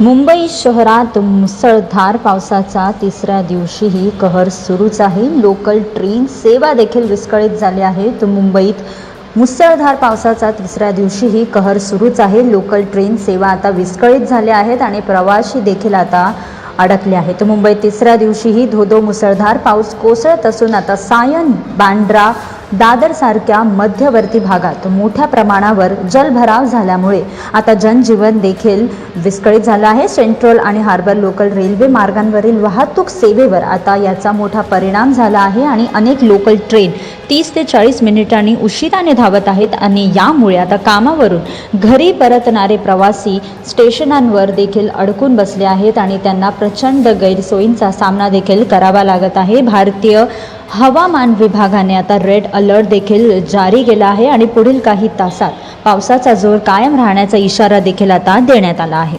मुंबई शहरात मुसळधार पावसाचा तिसऱ्या दिवशीही कहर सुरूच आहे. लोकल ट्रेन सेवा देखील विस्कळीत झाली आहे. तर मुंबईत मुसळधार पावसाचा तिसऱ्या दिवशीही कहर सुरूच आहे. लोकल ट्रेन सेवा आता विस्कळीत झाल्या आहेत आणि प्रवासी देखील आता अडकले आहेत. मुंबईत तिसऱ्या दिवशीही धोधो मुसळधार पाऊस कोसळत असून आता सायन बांद्रा दादरसारख्या मध्यवर्ती भागात मोठ्या प्रमाणावर जलभराव झाल्यामुळे आता जनजीवन देखील विस्कळीत झालं आहे. सेंट्रल आणि हार्बर लोकल रेल्वे मार्गांवरील वाहतूक सेवेवर आता याचा मोठा परिणाम झाला आहे आणि अनेक लोकल ट्रेन तीस ते चाळीस मिनिटांनी उशिराने धावत आहेत आणि यामुळे आता कामावरून घरी परतणारे प्रवासी स्टेशनांवर देखील अडकून बसले आहेत आणि त्यांना प्रचंड गैरसोयींचा सामना देखील करावा लागत आहे. भारतीय हवामान विभागाने आता रेड अलर्ट देखील जारी केला आहे आणि पुढील काही तासात पावसाचा जोर कायम राहण्याचा इशारा देखील आता देण्यात आला आहे.